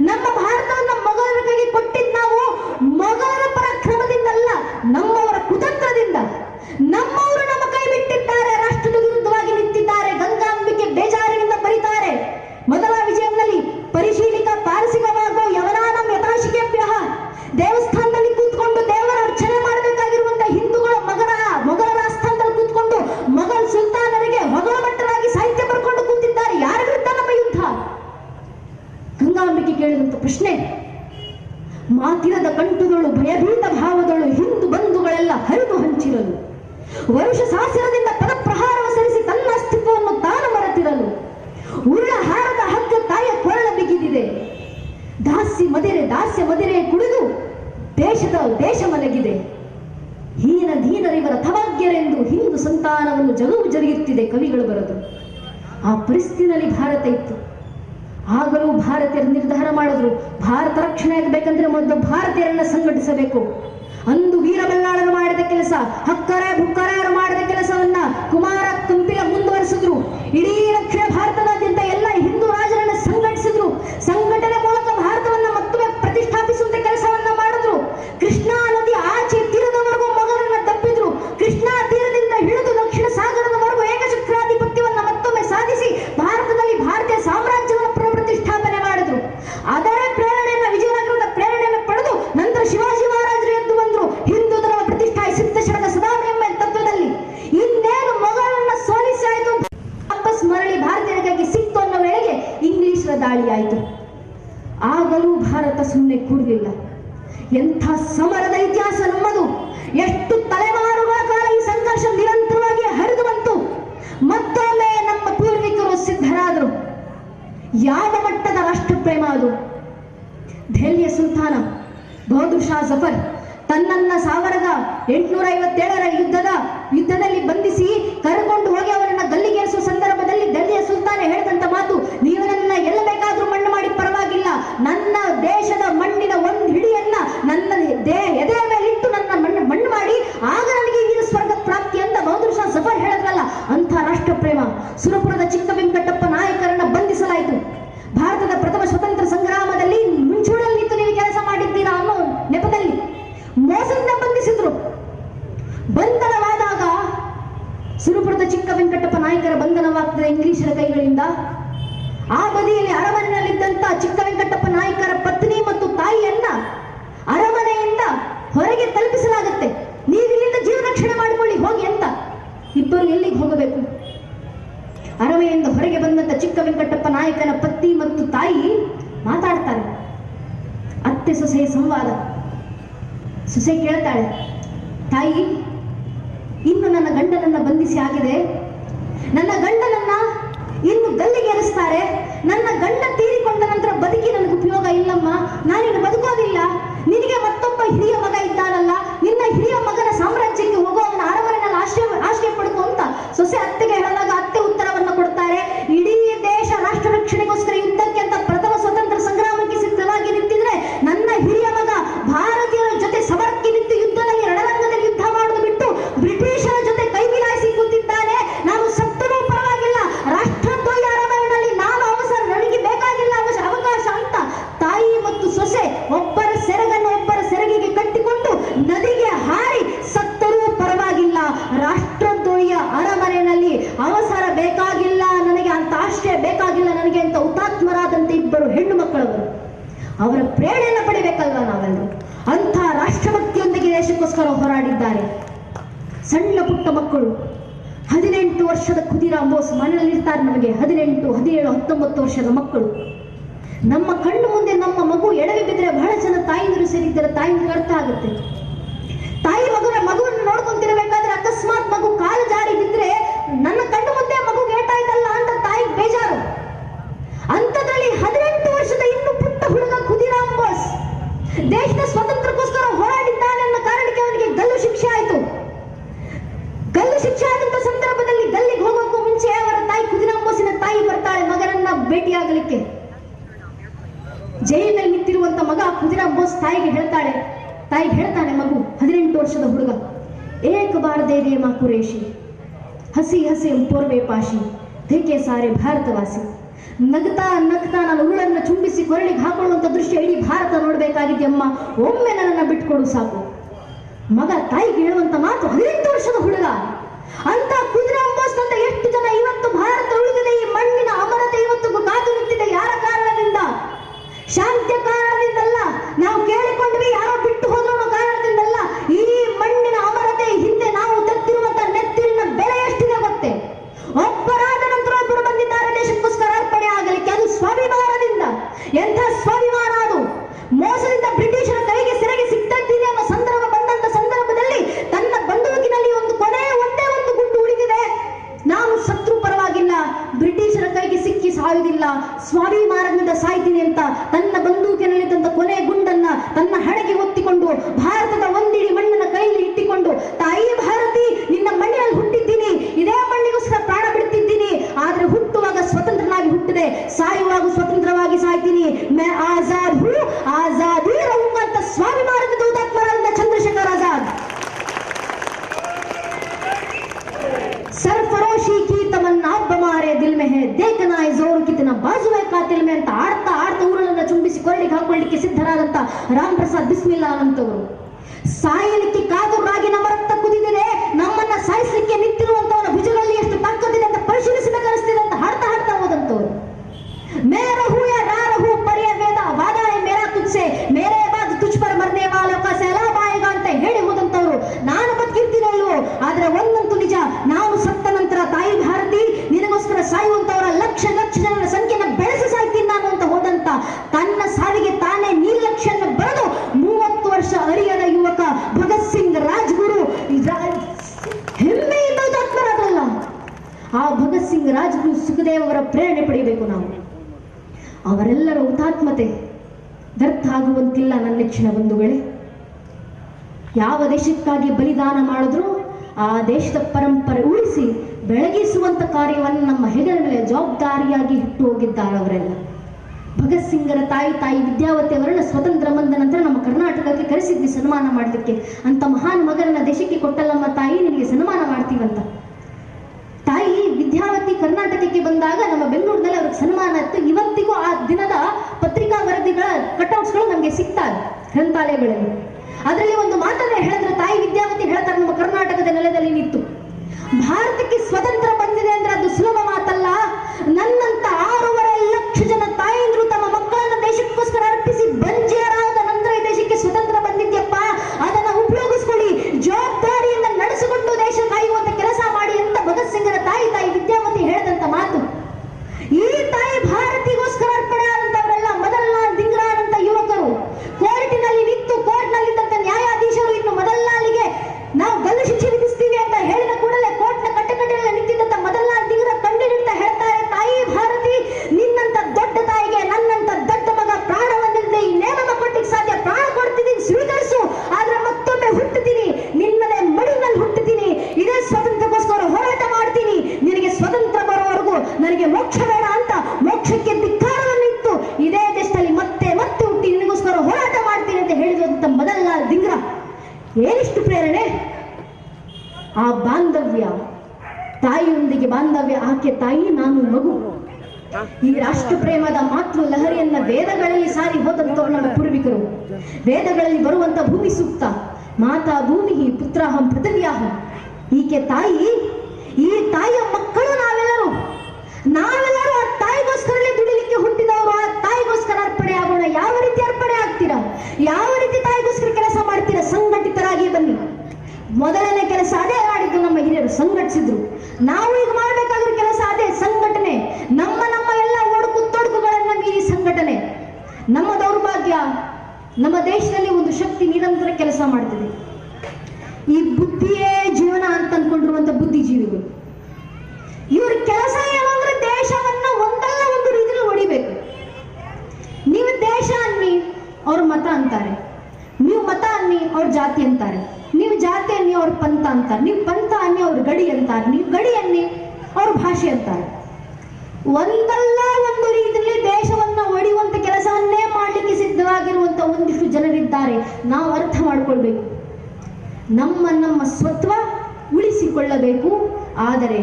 ನಮ್ಮ ವರುಷ ಸಾಸಿರದಿಂದ ಪದಪ್ರಹಾರವ ಸರಿಸಿ ತನ್ನ ಅಸ್ತಿತ್ವವನ್ನು ತಾನು ಮರೆತಿರಲು. ಉರುಳ ಹಾರದ ಹಗ್ಗ ತಾಯ ಕೊರಳ ಬಿಗಿದಿದೆ. ದಾಸ್ಯ ಮದಿರೆ ದಾಸ್ಯ ಮದಿರೆ ಕುಡಿದು ದೇಶದ ದೇಶ ಮಲಗಿದೆ. ಹೀನ ಧೀನರಿವರ ತವಾಗ್ಯರೆಂದು ಹಿಂದೂ ಸಂತಾನವನ್ನು ಜಗವು ಜರಿಯುತ್ತಿದೆ ಕವಿಗಳು ಬರೆದು. ಆ ಪರಿಸ್ಥಿತಿನಲ್ಲಿ ಭಾರತ ಇತ್ತು. ಆಗಲೂ ಭಾರತೀಯರು ನಿರ್ಧಾರ ಮಾಡಿದ್ರು. ಭಾರತ ರಕ್ಷಣೆ ಆಗಬೇಕಂದ್ರೆ ಮೊದಲು ಭಾರತೀಯರನ್ನ ಸಂಘಟಿಸಬೇಕು. ಅಂದು ವೀರಬಲ್ಲಾಳರು ಮಾಡಿದ ಕೆಲಸ, ಹಕ್ಕರೆ ಬುಕ್ಕರೆಯರು ಮಾಡಿದ ಕೆಲಸವನ್ನ ಕುಮಾರ ಕಂಪಿಲ ಮುಂದುವರಿಸಿದ್ರು. ಇಡೀ ದಕ್ಷಿಣ ಭಾರತದಾದ್ಯಂತ ಎಲ್ಲ ಎಂಥ ಸಮರದ ಇತಿಹಾಸ ನಮ್ಮದು? ಎಷ್ಟು ತಲೆಮಾರುಗಳ ಕಾಲ ಈ ಸಂಘರ್ಷ ನಿರಂತರವಾಗಿ ಹರಿದು ಬಂತು? ಮತ್ತೊಮ್ಮೆ ನಮ್ಮ ಪೂರ್ವಿಕರು ಸಿದ್ಧರಾದರು. ಯಾವ ಮಟ್ಟದ ರಾಷ್ಟ್ರ ಪ್ರೇಮ ಅದು? ದೆಹಲಿಯ ಸುಲ್ತಾನ ಬಹದ್ದೂರ್ ಶಾ ಜಫರ್ ತನ್ನನ್ನ ಸಾವಿರದ ಎಂಟುನೂರ ಐವತ್ತೇಳರ ಯುದ್ಧದ ಯುದ್ಧದಲ್ಲಿ ನಾಯಕನ ಪತ್ನಿ ಮತ್ತು ತಾಯಿ ಮಾತಾಡ್ತಾರೆ. ಅತ್ತೆ ಸೊಸೆಯ ಸಂವಾದ. ಸೊಸೆ ಕೇಳ್ತಾಳೆ, ತಾಯಿ, ಇನ್ನು ನನ್ನ ಗಂಡನನ್ನ ಬಂಧಿಸಿ ಆಗಿದೆ. ನನ್ನ ಗಂಡನನ್ನ ಇನ್ನು ಗಲ್ಲಿಗೇರಿಸ್ತಾರೆ ನನ್ನ ಗಂಡ ತೀರಿಕೊಂಡ ನಂತರ ಬದುಕಿ ನನಗೆ ಉಪಯೋಗ ಇಲ್ಲಮ್ಮ. ನಾನಿನ್ನು ಬದುಕೋದಿಲ್ಲ. ನಿನಗೆ ಮತ್ತೊಬ್ಬ ಹಿರಿಯ ಮಗ ಇದ್ದಾನಲ್ಲ. ನಿನ್ನ ಹಿರಿಯ ಮಗನ ಸಾಮ್ರಾಜ್ಯಕ್ಕೆ ಹೋಗೋ ಅವನ ಆಶ್ರಯ ಆಶ್ರಯ ಪಡ್ಕೋ ಅಂತ ಸೊಸೆ ಅತ್ತೆಗೆ ಹೇಳಿದಾಗ ಅತ್ತೆ ಉತ್ತರವನ್ನು ಕೊಡ್ತಾರೆ. ಇಡೀ ಪ್ರೇರಣೆಯನ್ನು ಪಡಿಬೇಕಲ್ವಾ ನಾವೆಲ್ಲರೂ ಅಂಥ ರಾಷ್ಟ್ರಭಕ್ತಿಯೊಂದಿಗೆ ದೇಶಕ್ಕೋಸ್ಕರ ಹೋರಾಡಿದ್ದಾರೆ. ಸಣ್ಣ ಪುಟ್ಟ ಮಕ್ಕಳು, ಹದಿನೆಂಟು ವರ್ಷದ ಖುದಿರಾಮ್ ಬೋಸ್ ಮನೆಯಲ್ಲಿ ಇರ್ತಾರೆ ನಮಗೆ. ಹದಿನೆಂಟು, ಹದಿನೇಳು, ಹತ್ತೊಂಬತ್ತು ವರ್ಷದ ಮಕ್ಕಳು. ನಮ್ಮ ಕಣ್ಣು ಮುಂದೆ ನಮ್ಮ ಮಗು ಎಡವಿ ಬಿದ್ದರೆ ಬಹಳ ಜನ ತಾಯಿಂದರು ಸೇರಿದ್ದರೆ. ತಾಯಿಂದರು ಅರ್ಥ ಆಗುತ್ತೆ. ತಾಯಿ ಮಗುನ ಮಗುವನ್ನು ನೋಡ್ಕೊಂತಿರ್ಬೇಕಾದ್ರೆ ಅಕಸ್ಮಾತ್ ಮಗು ಕಾಲು ಜಾರಿ ಬಿದ್ರೆ ನನ್ನ ಕಣ್ಣು ಮುಂದೆ ಮಗು ಏಟಾಯ್ತಲ್ಲ ಅಂತ ತಾಯಿಗೆ ಬೇಜಾರು ಅಂಥದ್ರಲ್ಲಿ ಹದಿನೆಂಟು ವರ್ಷದ ಇನ್ನು ಪುಟ್ಟ ಹುಡುಗ ಖುದಿರಾಮ್ ಬೋಸ್ ದೇಶದ ಸ್ವಾತಂತ್ರ್ಯಕ್ಕೋಸ್ಕರ ಹೋರಾಡಿದ್ದಾನೆ ಅನ್ನೋ ಕಾರಣಕ್ಕೆ ಅವನಿಗೆ ಗಲ್ಲು ಶಿಕ್ಷೆ ಆಯಿತು ಗಲ್ಲು ಶಿಕ್ಷೆ ಆದಂತ ಸಂದರ್ಭದಲ್ಲಿ ಗಲ್ಲಿಗೆ ಹೋಗೋಕ್ಕೂ ಮುಂಚೆ ಅವರ ತಾಯಿ ಖುದಿರಾಮ್ ಬೋಸಿನ ತಾಯಿ ಬರ್ತಾಳೆ ಮಗನನ್ನ ಭೇಟಿಯಾಗಲಿಕ್ಕೆ ಜೈಲಿನಲ್ಲಿ ನಿಂತಿರುವಂತ ಮಗ ಖುದಿರಾಮ್ ಬೋಸ್ ತಾಯಿಗೆ ಹೇಳ್ತಾಳೆ ತಾಯಿಗೆ ಹೇಳ್ತಾನೆ, ಮಗು, ಹದಿನೆಂಟು ವರ್ಷದ ಹುಡುಗ, ಏಕ ಬಾರ ಮಾ ಕುರೇಶಿ ಹಸಿ ಹಸಿ ಪೂರ್ವೆ ಪಾಶಿ ಧೇಕೆ ಸಾರೆ ಭಾರತವಾಸಿ. ನಗ್ತಾ ನಗ್ತಾ ನಾನು ಉರುಳನ್ನು ಚುಂಬಿಸಿ ಕೊರಳಿಗೆ ಹಾಕೊಳ್ಳುವಂಥ ದೃಶ್ಯ ಇಡೀ ಭಾರತ ನೋಡಬೇಕಾಗಿದೆಯಮ್ಮ, ಒಮ್ಮೆ ನನ್ನನ್ನು ಬಿಟ್ಕೊಡು ಸಾಕು. ಮಗ ತಾಯಿಗೆ ಹೇಳುವಂತ ಮಾತು ಹದಿನೆಂಟು ವರ್ಷದ ಹುಡುಗ, ಅಂತ ಕುದುರೆ ಅಂತ ಎಷ್ಟು ಜನ ಇವತ್ತು ಭಾರತ ಉಳಿದಿದೆ, ಈ ಮಣ್ಣಿನ ಅಮರತೆ ಇವತ್ತು ಕಾದು ನಿಂತಿದೆ, ಯಾರ ಕಾರಣದಿಂದ? ಶಾಂತಿಯ ಕಾರಣದಿಂದಲ್ಲ ನಾವು ಕೇಳಿಕೊಂಡ್ವಿ ಯಾರೋ ಬಿಟ್ಟು ಹೋದ್ರು ಬಾಜುವಾಯ್ ಕಾತಿಲ್ಮೆ ಅಂತ ಆಡ್ತಾ ಆಡ್ತಾ ಊರನ್ನ ಚುಂಬಿಸಿ ಕೊರಳಿಗೆ ಹಾಕೊಳ್ಳಿಕ್ಕೆ ಸಿದ್ಧರಾದಂತ ರಾಮ್ ಪ್ರಸಾದ್ ಬಿಸ್ಮಿಲ್ಲಾ ಸಾಯಲಿಕ್ಕೆ ಕಾದು ರಾಗಿ ನಮ್ಮ ರಕ್ತ ಕುದಿದಿದೆ ನಮ್ಮನ್ನ ಸಾಯಿಸಲಿಕ್ಕೆ ನಿಂತಿರುವಂತವನ ಭಗತ್ ಸಿಂಗ್ ರಾಜ್ಗುರು ಸುಖದೇವ್ ಅವರ ಪ್ರೇರಣೆ ಪಡೆಯಬೇಕು ನಾವು. ಅವರೆಲ್ಲರ ಹುತಾತ್ಮತೆ ವ್ಯರ್ಥ ಆಗುವಂತಿಲ್ಲ ನನ್ನ ನೆಚ್ಚಿನ ಬಂಧುಗಳೇ ಯಾವ ದೇಶಕ್ಕಾಗಿ ಬಲಿದಾನ ಮಾಡಿದ್ರು ಆ ದೇಶದ ಪರಂಪರೆ ಉಳಿಸಿ ಬೆಳಗಿಸುವಂತ ಕಾರ್ಯವನ್ನು ನಮ್ಮ ಹೆಗಲ ಮೇಲೆ ಜವಾಬ್ದಾರಿಯಾಗಿ ಇಟ್ಟು ಹೋಗಿದ್ದಾರೆ ಅವರೆಲ್ಲ. ಭಗತ್ ಸಿಂಗರ ತಾಯಿ ತಾಯಿ ವಿದ್ಯಾವತಿ ಅವರನ್ನು ಸ್ವತಂತ್ರ ಬಂದ ನಂತರ ನಮ್ಮ ಕರ್ನಾಟಕಕ್ಕೆ ಕರೆಸಿದ್ವಿ ಸನ್ಮಾನ ಮಾಡಲಿಕ್ಕೆ. ಅಂತ ಮಹಾನ್ ಮಗರನ್ನ ದೇಶಕ್ಕೆ ಕೊಟ್ಟಲ್ಲಮ್ಮ ತಾಯಿ, ನಿನಗೆ ಸನ್ಮಾನ ಮಾಡ್ತೀವಂತ. ವಿದ್ಯಾವತಿ ಕರ್ನಾಟಕಕ್ಕೆ ಬಂದಾಗ ನಮ್ಮ ಬೆಂಗಳೂರಿನಲ್ಲಿ ಅವ್ರಿಗೆ ಸನ್ಮಾನ ಇತ್ತು. ಇವತ್ತಿಗೂ ಆ ದಿನದ ಪತ್ರಿಕಾ ವರದಿಗಳ ಕಟ್ಔಟ್ಸ್ಗಳು ನಮಗೆ ಸಿಗ್ತಾರೆ ಗ್ರಂಥಾಲಯಗಳಲ್ಲಿ. ಅದರಲ್ಲಿ ಒಂದು ಮಾತನ್ನ ಹೇಳಿದ್ರೆ ತಾಯಿ ವಿದ್ಯಾವತಿ ಹೇಳ್ತಾರೆ, ನಮ್ಮ ಕರ್ನಾಟಕದ ನೆಲದಲ್ಲಿ ನಿಂತು. ಭಾರತಕ್ಕೆ ಸ್ವತಂತ್ರ ಬಂದಿದೆ ಅಂದ್ರೆ ಅದು ಸುಲಭ ಮಾತಲ್ಲ. ನನ್ನಂತ ಆರೂವರೆ ಲಕ್ಷ ಜನ ತಾಯಂದ್ರು ತಮ್ಮ ಮಕ್ಕಳನ್ನ ದೇಶಕ್ಕೋಸ್ಕರ ಅರ್ಪಿಸಿ ಬಂಜೇರಾದ ನಂತರ ಈ ದೇಶಕ್ಕೆ ಸ್ವತಂತ್ರ ಬಂದಿದ್ಯಪ್ಪ ಅದನ್ನ ಉಪಯೋಗಿಸ್ಕೊಳ್ಳಿ ಜವಾಬ್ದಾರಿಯಿಂದ ನಡೆಸಿಕೊಂಡು ದೇಶ ಕಾಯುವಂತ ಕೆಲಸ ಮಾಡಿ ಅಂತ ಭಗತ್ ಸಿಂಗರ ತಾಯಿ ತಾಯಿ ವಿದ್ಯಾವತಿ ಹೇಳಿದಂತ ಮಾತು ಈ ತಾಯಿ ಭಾರತಿಗೋಸ್ಕರ ಅರ್ಪಣೆ ಆದಂತವರೆಲ್ಲ ಮೊದಲ ದಿಂಗ್ರಾದಂತ ಯುವಕರು ಕೋರ್ಟಿನಲ್ಲಿ ನಿಂತು ಕೋರ್ಟ್ನಲ್ಲಿದ್ದಂತ ನ್ಯಾಯಾಧೀಶರು ಇನ್ನು ಮೊದಲನಾಲಿಗೆ ನಾವು ಗಲ್ಲು ಶಿಕ್ಷೆ ವಿಧಿಸ್ತೀವಿ ಅಂತ ಹೇಳಿದ ಕೂಡಲೇ ಕೋರ್ಟ್ನ ಕಟ್ಟಕಟ್ಟೆಯಲ್ಲಿ ನಿಂತಿದ್ದಂತ ಮೊದಲ ದಿಂಗ್ರ ಕಂಡಿಡಿತಾ ಹೇಳ್ತಾರೆ ತಾಯಿ ಭಾರತಿ ನಿನ್ನಂತ ದೊಡ್ಡ ತಾಯಿಗೆ ನನ್ನಂತ ದೊಡ್ಡ ಮಗ ಪ್ರಾಣ ಹೊಂದಿದೆ ಇನ್ನೇನಮ್ಮ ಕೊಟ್ಟಿಗೆ ಸಾಧ್ಯ ಪ್ರಾಣ ಕೊಡ್ತಿದ್ದೀನಿ ಸ್ವೀಕರಿಸು ಆದ್ರೆ ಮತ್ತೊಮ್ಮೆ ಹುಟ್ಟುತ್ತೀನಿ ನಿನ್ನದೇ ಮಡಿನಲ್ಲಿ ಹುಟ್ಟುತ್ತೀನಿ ಇದೇ ಸ್ವಾತಂತ್ರ್ಯಕ್ಕೋಸ್ಕರ ಹೋರಾಟ ಮಾಡ್ತೀನಿ ನಿನಗೆ ಸ್ವತಂತ್ರ ಬರೋವರೆಗೂ ನನಗೆ ಮೋಕ್ಷ ಬೇಡ ಅಂತ ಮೋಕ್ಷಕ್ಕೆ ಧಿಕ್ಕಾರವನ್ನಿತ್ತು ಇದೇ ದೇಶದಲ್ಲಿ ಮತ್ತೆ ಮತ್ತೆ ಹುಟ್ಟಿ ನಿನಗೋಸ್ಕರ ಹೋರಾಟ ಮಾಡ್ತೀನಿ ಅಂತ ಹೇಳಿದಂತ ಮೊದಲ ದಿಂಗ್ರ ಏನಿಷ್ಟು ಪ್ರೇರಣೆ ಆ ಬಾಂಧವ್ಯ ತಾಯಿಯೊಂದಿಗೆ ಆಕೆ ತಾಯಿ ನಾನು ಮಗು. ಈ ರಾಷ್ಟ್ರ ಪ್ರೇಮದ ಮಾತೃ ಲಹರಿಯನ್ನ ವೇದಗಳಲ್ಲಿ ಸಾರಿ ಹೋದಂತವ್ರು ನಮ್ಮ ಪೂರ್ವಿಕರು. ವೇದಗಳಲ್ಲಿ ಬರುವಂತ ಭೂಮಿ ಸೂಕ್ತ. ಮಾತಾ ಭೂಮಿ ಪುತ್ರಾಹಂ ಪೃಥಿವ್ಯಾಹಂ. ಈಕೆ ತಾಯಿ ಈ ತಾಯಿಯ ಮಕ್ಕಳು ನಾವೆಲ್ಲರೂ. ನಾವೆಲ್ಲರೂ ಆ ತಾಯಿಗೋಸ್ಕರಲೇ ದುಡಿಲಿಕ್ಕೆ ಹುಟ್ಟಿದವರು ದೇಶದಲ್ಲಿ ಒಂದು ಶಕ್ತಿ ನಿರಂತರ ಕೆಲಸ ಮಾಡ್ತಿದೆ. ಈ ಬುದ್ಧಿಯೇ ಜೀವನ ಅಂತ ಅನ್ಕೊಂಡಿರುವಂತ ಬುದ್ಧಿಜೀವಿಗಳು. ಇವ್ರ ಕೆಲಸ ಏನು ದೇಶವನ್ನ ಒಂದಲ್ಲ ಒಂದು ರೀತಿಯಲ್ಲಿ ಹೊಡಿಬೇಕು. ನೀವು ದೇಶ ಅನ್ನಿ, ಅವ್ರ ಮತ ಅಂತಾರೆ. ನೀವು ಮತ ಅನ್ನಿ, ಅವ್ರ ಜಾತಿ ಅಂತಾರೆ. ನೀವು ಜಾತಿ ಅನ್ನಿ, ಅವ್ರ ಪಂಥ ಅಂತಾರೆ. ನೀವು ಪಂಥ ಅನ್ನಿ, ಅವ್ರ ಗಡಿ ಅಂತಾರೆ. ನೀವು ಗಡಿ ಅನ್ನಿ, ಅವ್ರ ಭಾಷೆ ಅಂತಾರೆ. ಒಂದಲ್ಲ ಒಂದು ರೀತಿಯಲ್ಲಿ ದೇಶವನ್ನ ಒಡೆಯುವಂತ ಕೆಲಸವನ್ನೇ ಮಾಡಲಿಕ್ಕೆ ಸಿದ್ಧವಾಗಿರುವಂತ ಒಂದಿಷ್ಟು ಜನರಿದ್ದಾರೆ. ನಾವು ಅರ್ಥ ಮಾಡಿಕೊಳ್ಬೇಕು. ನಮ್ಮ ನಮ್ಮ ಸ್ವತ್ವ ಉಳಿಸಿಕೊಳ್ಳಬೇಕು. ಆದರೆ